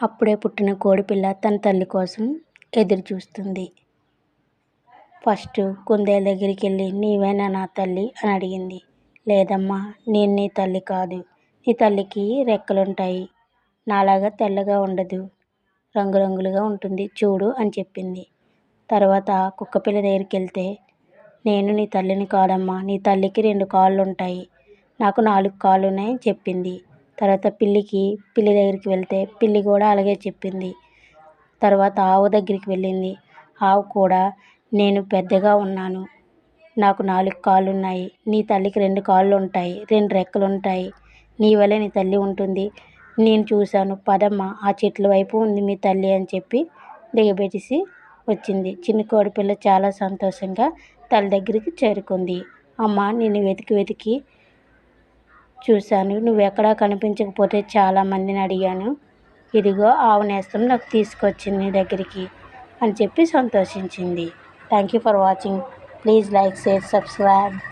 అప్పుడే పుట్టిన కోడిపిల్ల తన తల్లి కోసం ఎదురు చూస్తుంది. ఫస్ట్ కుందేలు దగ్గరికి వెళ్ళి నీవేనా నా తల్లి? అని అడిగింది. లేదమ్మా నేను నీ తల్లి కాదు. నీ తల్లికి రెక్కలుంటాయి. నాలాగా తెల్లగా ఉండదు. రంగురంగులుగా ఉంటుంది. చూడు అని చెప్పింది. తర్వాత కుక్కపిల్ల దగ్గరికి వెళ్తే నేను నీ తల్లిని కాదమ్మా. నీ తల్లికి రెండు కాళ్ళు ఉంటాయి నాకు నాలుగు కాళ్ళు ఉన్నాయని చెప్పింది. తర్వాత పిల్లికి పిల్లి దగ్గరికి వెళ్తే పిల్లి కూడా అలాగే చెప్పింది. తర్వాత ఆవు దగ్గరికి వెళ్ళింది. ఆవు కూడా నేను పెద్దగా ఉన్నాను. నాకు నాలుగు కాళ్ళు ఉన్నాయి నీ తల్లికి రెండు కాళ్ళు ఉంటాయి రెండు రెక్కలు ఉంటాయి నీ వల్లే నీ తల్లి ఉంటుంది. నేను చూశాను. పదమ్మ ఆ చెట్ల వైపు ఉంది మీ తల్లి అని చెప్పి దిగబెట్టేసి వచ్చింది. చిన్న కోడిపిల్ల చాలా సంతోషంగా తల్లి దగ్గరికి చేరుకుంది. అమ్మ నిన్ను వెతికి వెతికి చూశాను. నువ్వు ఎక్కడా కనిపించకపోతే చాలామందిని అడిగాను. ఇదిగో ఆవు నేస్తం నాకు తీసుకొచ్చింది నీ దగ్గరికి అని చెప్పి సంతోషించింది. Thank you for watching. Please like share subscribe.